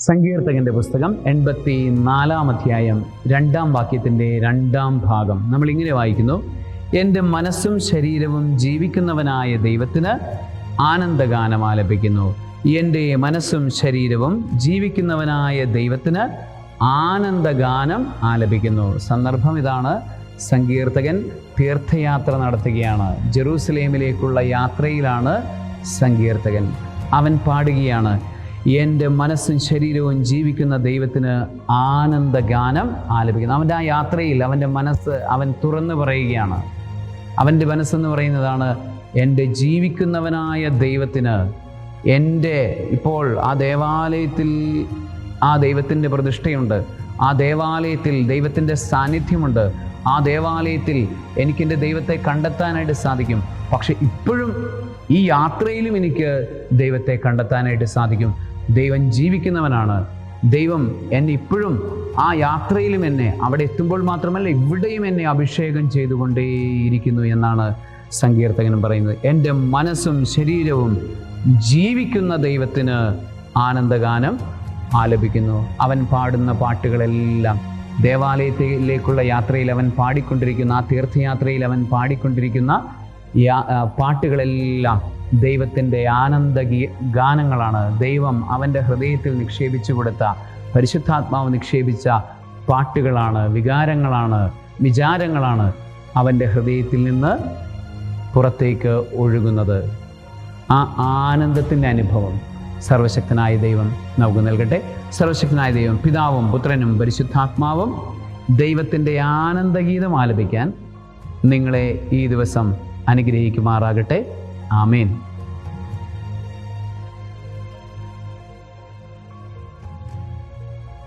സങ്കീർത്തകന്റെ പുസ്തകം എൺപത്തി നാലാം അധ്യായം രണ്ടാം വാക്യത്തിന്റെ രണ്ടാം ഭാഗം. നമ്മൾ ഇങ്ങനെ വായിക്കുന്നു. എന്റെ മനസ്സും ശരീരവും ജീവിക്കുന്നവനായ ദൈവത്തിന് ആനന്ദഗാനം ആലപിക്കുന്നു. എന്റെ മനസ്സും ശരീരവും ജീവിക്കുന്നവനായ ദൈവത്തിന് ആനന്ദഗാനം ആലപിക്കുന്നു. സന്ദർഭം ഇതാണ്. സങ്കീർത്തകൻ തീർത്ഥയാത്ര നടത്തുകയാണ്. ജെറൂസലേമിലേക്കുള്ള യാത്രയിലാണ് സങ്കീർത്തകൻ. അവൻ പാടുകയാണ്. എന്റെ മനസ്സും ശരീരവും ജീവിക്കുന്ന ദൈവത്തിന് ആനന്ദഗാനം ആലപിക്കുന്നു. അവന്റെ ആ യാത്രയിൽ അവന്റെ മനസ്സ് അവൻ തുറന്നു പറയുകയാണ്. അവന്റെ മനസ്സെന്ന് പറയുന്നതാണ് എന്റെ ജീവിക്കുന്നവനായ ദൈവത്തിന് എന്റെ ഇപ്പോൾ ആ ദേവാലയത്തിൽ ആ ദൈവത്തിന്റെ പ്രതിഷ്ഠയുണ്ട്. ആ ദേവാലയത്തിൽ ദൈവത്തിന്റെ സാന്നിധ്യമുണ്ട്. ആ ദേവാലയത്തിൽ എനിക്കെന്റെ ദൈവത്തെ കണ്ടെത്താനായിട്ട് സാധിക്കും. പക്ഷെ ഇപ്പോഴും ഈ യാത്രയിലും എനിക്ക് ദൈവത്തെ കണ്ടെത്താനായിട്ട് സാധിക്കും. ദൈവം ജീവിക്കുന്നവനാണ്. ദൈവം എന്നെ ഇപ്പോഴും ആ യാത്രയിലും എന്നെ അവിടെ എത്തുമ്പോൾ മാത്രമല്ല ഇവിടെയും എന്നെ അഭിഷേകം ചെയ്തുകൊണ്ടേയിരിക്കുന്നു എന്നാണ് സങ്കീർത്തകനും പറയുന്നത്. എന്റെ മനസ്സും ശരീരവും ജീവിക്കുന്ന ദൈവത്തിന് ആനന്ദഗാനം ആലപിക്കുന്നു. അവൻ പാടുന്ന പാട്ടുകളെല്ലാം ദേവാലയത്തിലേക്കുള്ള യാത്രയിൽ അവൻ പാടിക്കൊണ്ടിരിക്കുന്ന ആ തീർത്ഥയാത്രയിൽ അവൻ പാടിക്കൊണ്ടിരിക്കുന്ന പാട്ടുകളെല്ലാം ദൈവത്തിന്റെ ആനന്ദ ഗാനങ്ങളാണ്. ദൈവം അവന്റെ ഹൃദയത്തിൽ നിക്ഷേപിച്ചു കൊടുത്ത പരിശുദ്ധാത്മാവ് നിക്ഷേപിച്ച പാട്ടുകളാണ് വികാരങ്ങളാണ് വിചാരങ്ങളാണ് അവന്റെ ഹൃദയത്തിൽ നിന്ന് പുറത്തേക്ക് ഒഴുകുന്നത്. ആ ആനന്ദത്തിന്റെ അനുഭവം സർവശക്തനായ ദൈവം നമുക്ക് നൽകട്ടെ. സർവശക്തനായ ദൈവം പിതാവും പുത്രനും പരിശുദ്ധാത്മാവും ദൈവത്തിന്റെ ആനന്ദഗീതം ആലപിക്കാൻ നിങ്ങളെ ഈ ദിവസം അനുഗ്രഹിക്കുമാറാകട്ടെ. आमीन